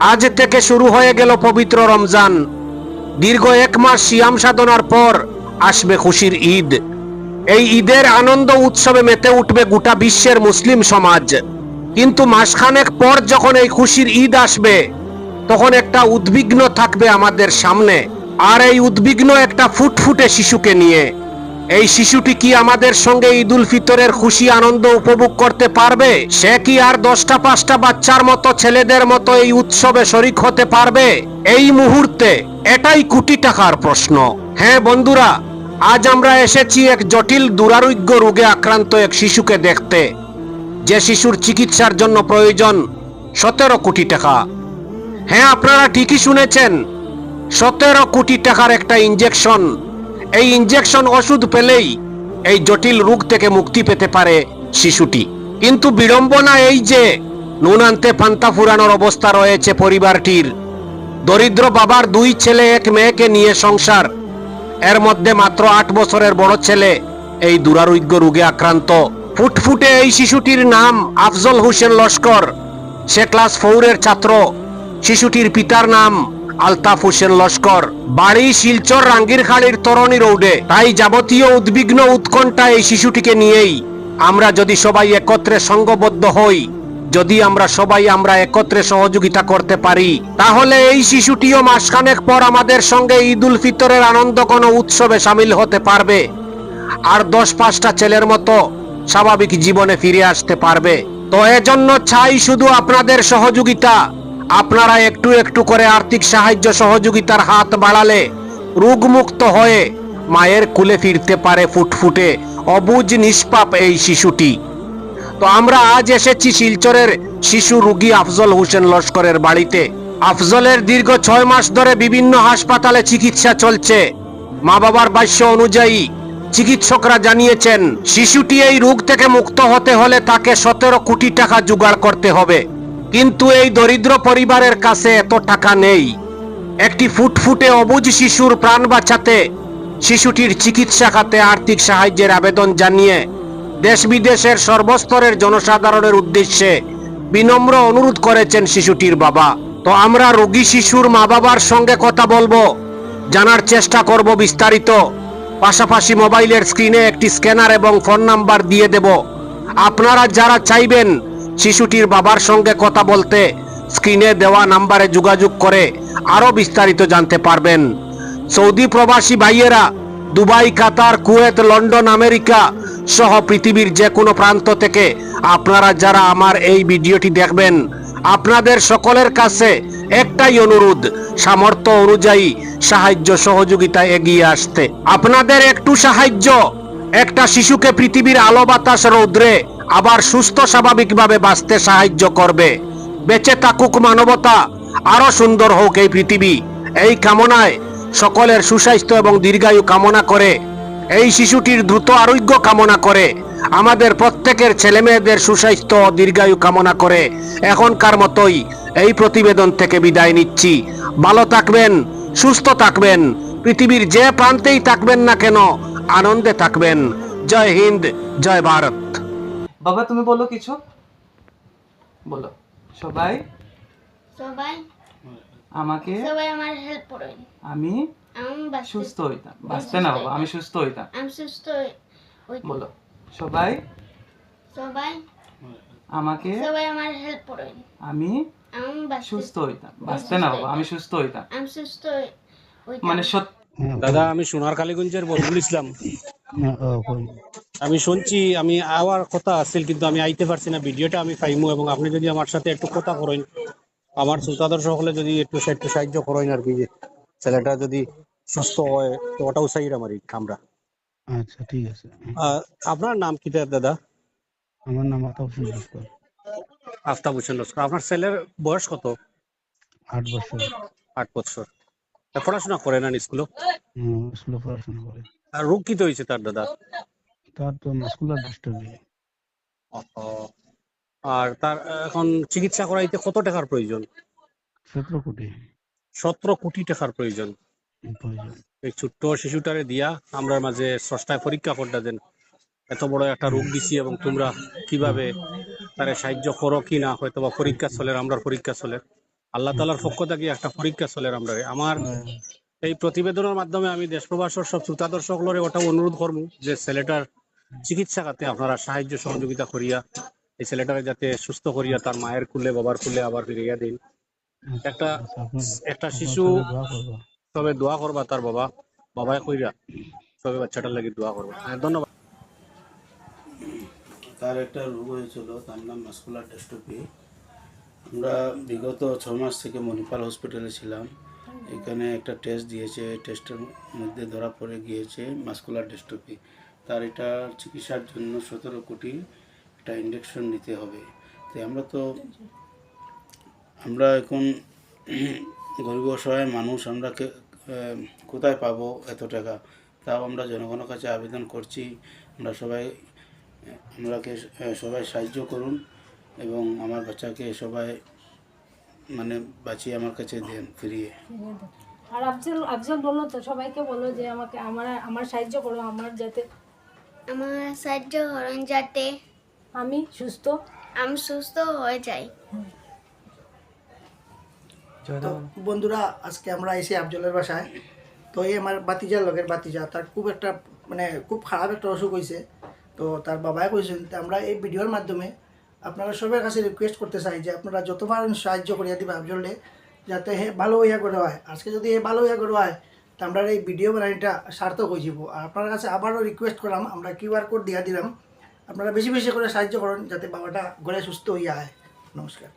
আজ থেকে শুরু হয়ে গেল পবিত্র রমজান। দীর্ঘ এক মাস সিয়াম সাধনার পর আসবে খুশির ঈদ। এই ঈদের আনন্দ উৎসবে মেতে উঠবে গোটা বিশ্বের মুসলিম সমাজ। কিন্তু মাসখানেক পর যখন এই খুশির ঈদ আসবে, তখন একটা উদ্বিগ্ন থাকবে আমাদের সামনে। আর এই উদ্বিগ্ন একটা ফুটফুটে শিশুকে নিয়ে। এই শিশুটি কি আমাদের সঙ্গে ঈদ উল ফিতরের খুশি আনন্দ উপভোগ করতে পারবে? সে কি আর দশটা পাঁচটা বাচ্চার মতো ছেলেদের মতো এই উৎসবে শরিক হতে পারবে? এই মুহূর্তে এটাই কোটি টাকার প্রশ্ন। হ্যাঁ বন্ধুরা, আজ আমরা এসেছি এক জটিল দুরারোগ্য রোগে আক্রান্ত এক শিশুকে দেখতে। যে শিশুর চিকিৎসার জন্য প্রয়োজন সতেরো কোটি টাকা। হ্যাঁ আপনারা ঠিকই শুনেছেন, সতেরো কোটি টাকার একটা ইঞ্জেকশন এই ইঞ্জেকশন ওষুধ পেলেই এই জটিল রোগ থেকে মুক্তি পেতে পারে শিশুটি। কিন্তু বিড়ম্বনা এই যে নুন আনতে পান্তা ফুরানোর অবস্থা রয়েছে পরিবারটির। দরিদ্র বাবার দুই ছেলে, এক মেয়েকে নিয়ে সংসার। এর মধ্যে মাত্র আট বছরের বড় ছেলে, এই দুরারোগ্য রোগে আক্রান্ত। ফুটফুটে এই শিশুটির নাম আফজল হোসেন লস্কর। সে ক্লাস ফোরের ছাত্র। শিশুটির পিতার নাম আলতাফ হোসেন লস্কর, বাড়ি শিলচর রাঙ্গিরখাড়ির তরণী রোডে। তাই যাবতীয় উদ্বিগ্ন উৎকণ্ঠা এই শিশুটিকে নিয়েই আমরা যদি সবাই একত্রে সঙ্গবদ্ধ হই, যদি আমরা সবাই আমরা একত্রে সহযোগিতা করতে পারি, তাহলে এই শিশুটিও মাসখানেক পর আমাদের সঙ্গে ঈদ উল ফিতরের আনন্দ কোনো উৎসবে সামিল হতে পারবে। আর দশ পাঁচটা ছেলের মতো স্বাভাবিক জীবনে ফিরে আসতে পারবে। তো এজন্য চাই শুধু আপনাদের সহযোগিতা আপনারা একটু একটু করে আর্থিক সাহায্য সহযোগিতার হাত বাড়ালে রোগমুক্ত হয়ে মায়ের কুলে ফিরতে পারে ফুটফুটে। অবুজ নিষ্পাপ এই শিশুটি। তো আমরা আজ এসেছি শিলচরের শিশু রুগী আফজল হোসেন লস্করের বাড়িতে। আফজলের দীর্ঘ ছয় মাস ধরে বিভিন্ন হাসপাতালে চিকিৎসা চলছে। মা বাবার বাস্য অনুযায়ী চিকিৎসকরা জানিয়েছেন, শিশুটি এই রোগ থেকে মুক্ত হতে হলে তাকে সতেরো কোটি টাকা জোগাড় করতে হবে। কিন্তু এই দরিদ্র পরিবারের কাছে এত টাকা নেই। একটি ফুটফুটে অবুজ শিশুর প্রাণ বাঁচাতে শিশুটির চিকিৎসা খাতে আর্থিক সাহায্যের আবেদন জানিয়ে দেশ বিদেশের সর্বস্তরের জনসাধারণের উদ্দেশ্যে বিনম্র অনুরোধ করেছেন শিশুটির বাবা। তো আমরা রোগী শিশুর মা বাবার সঙ্গে কথা বলব, জানার চেষ্টা করব বিস্তারিত। পাশাপাশি মোবাইলের স্ক্রিনে একটি স্ক্যানার এবং ফোন নাম্বার দিয়ে দেব। আপনারা যারা চাইবেন শিশুটির বাবার সঙ্গে কথা বলতে স্ক্রিনে দেওয়া নাম্বারে যোগাযোগ করে আরও বিস্তারিত জানতে পারবেন। সৌদি প্রবাসী ভাইয়েরা, Dubai, Qatar, Kuwait, London, America সহ পৃথিবীর যে কোনো প্রান্ত থেকে আপনারা যারা আমার এই ভিডিওটি দেখবেন, আপনাদের সকলের কাছে একটাই অনুরোধ, সামর্থ্য অনুযায়ী সাহায্য সহযোগিতা এগিয়ে আসতে। আপনাদের একটু সাহায্য, একটা শিশুকে পৃথিবীর আলো বাতাস রৌদ্রে আবার সুস্থ স্বাভাবিকভাবে বাঁচতে সাহায্য করবে। বেঁচে থাকুক মানবতা, আরও সুন্দর হোক এই পৃথিবী। এই কামনায় সকলের সুস্বাস্থ্য এবং দীর্ঘায়ু কামনা করে, এই শিশুটির দ্রুত আরোগ্য কামনা করে, আমাদের প্রত্যেকের ছেলে মেয়েদের সুস্বাস্থ্য ও দীর্ঘায়ু কামনা করে এখনকার মতোই এই প্রতিবেদন থেকে বিদায় নিচ্ছি। ভালো থাকবেন, সুস্থ থাকবেন, পৃথিবীর যে প্রান্তেই থাকবেন না কেন, আনন্দে থাকবেন। জয় হিন্দ, জয় ভারত। বাবা তুমি বলো কিছু। বলো। সবাই? সবাই? আমাকে? সবাই আমার হেল্প করবেন আমি আমি সুস্থ হইতাম। বাঁচতে না বাবা আমি সুস্থ হইতাম। আমি সুস্থ বলো। সবাই? সবাই? আমাকে? সবাই আমার হেল্প করবেন আমি আমি সুস্থ হইতাম। বাঁচতে না বাবা আমি সুস্থ হইতাম। আমি সুস্থ। মানে সত্যি দাদা আমি সোনার কালীগঞ্জের বদরুল ইসলাম। আমি শুনছি আমি আওয়ার কথা আছিল কিন্তু আমি আইতে পারছি না। ভিডিওটা আমি পাইমু এবং আপনি যদি আমার সাথে একটু কথা করেন আমার শ্রোতাদর সকলে যদি একটু একটু সাহায্য করেন আর কি যে ছেলেটা যদি সুস্থ হয় তো ওটাও চাই আমার এই আমরা আচ্ছা ঠিক আছে। আপনার নাম কি দাদা? আমার নাম আতাউর লস্কর। আফতাব হোসেন লস্কর। আপনার ছেলের বয়স কত? আট বছর। আট বছর। পড়াশোনা করে না স্কুলে স্কুলে পড়াশোনা করে। আর রোগ কি হয়েছে তার দাদা? তার তো মাস্কুলার ডিস্টার্বি আর তার এখন চিকিৎসা করাইতে কত টাকার প্রয়োজন? সতেরো কোটি। সতেরো কোটি টাকার প্রয়োজন। এই ছোট্ট শিশুটারে দিয়া আমরা মাঝে স্রষ্টায় পরীক্ষা করতে দেন। এত বড় একটা রোগ দিছি এবং তোমরা কীভাবে তারে সাহায্য করো কি না হয়তো বা পরীক্ষা চলে আমরা পরীক্ষা চলে। আল্লাহ তালার পক্ষ থেকে একটা পরীক্ষা চলে আমরা আমার এই প্রতিবেদনের মাধ্যমে আমি দেশ প্রবাসের সব শ্রোতা দর্শক দর্শকলরে ওটা অনুরোধ করব যে ছেলেটার চিকিৎসা খাতে আপনারা সাহায্য সহযোগিতা করিয়া এই ছেলেটাকে যাতে সুস্থ করিয়া তার মায়ের কুলে বাবার কুলে আবার ফিরিয়া দিন। একটা একটা শিশু তবে দোয়া করবা তার বাবা বাবাই কইরা তবে বাচ্চাটার লাগি দোয়া করবা। হ্যাঁ ধন্যবাদ। তার একটা রোগ হয়েছিল তার নাম মাস্কুলার ডেস্টোপি। আমরা বিগত ছ মাস থেকে মণিপাল হসপিটালে ছিলাম। এখানে একটা টেস্ট দিয়েছে। টেস্টের মধ্যে ধরা পড়ে গিয়েছে মাস্কুলার ডেস্টোপি তার এটা চিকিৎসার জন্য সতেরো কোটি একটা ইঞ্জেকশন নিতে হবে। তো আমরা তো, আমরা এখন গরিব অসহায় মানুষ, আমরা কোথায় পাবো এত টাকা? তাও আমরা জনগণের কাছে আবেদন করছি। আমরা সবাই আমরাকে সবাই সাহায্য করুন। এবং আমার বাচ্চাকে সবাই মানে বাঁচিয়ে আমার কাছে দেন ফিরিয়ে। আর আফজল আফজল বলল তো সবাইকে বলো যে আমাকে আমার আমার সাহায্য করো আমার যাতে। আমার সাহায্য করেন যাতে আমি সুস্থ। আমি সুস্থ হয়ে যাই। তো বন্ধুরা আজকে আমরা এসে আফজলের বাসায়। তো এই আমার বাতিজার লগের বাতিজা তার খুব একটা মানে খুব খারাপ একটা অসুখ হয়েছে তো তার বাবাই কইছেন তো আমরা এই ভিডিওর মাধ্যমে আপনারা সবার কাছে রিকোয়েস্ট করতে চাই যে আপনারা যতবার সাহায্য করিয়া দিবে আফজলে যাতে হে ভালো হইয়া করে হয়। আজকে যদি হে ভালো হইয়া করে হয়, তো আমরা এই ভিডিও বানানিটা সার্থক হয়ে যাব। আর আপনার কাছে আবারও রিকোয়েস্ট করলাম, আমরা কিউআর কোড দিয়া দিলাম। আপনারা বেশি বেশি করে সাহায্য করুন, যাতে বাবাটা ঘরে সুস্থ হইয়া হয় নমস্কার।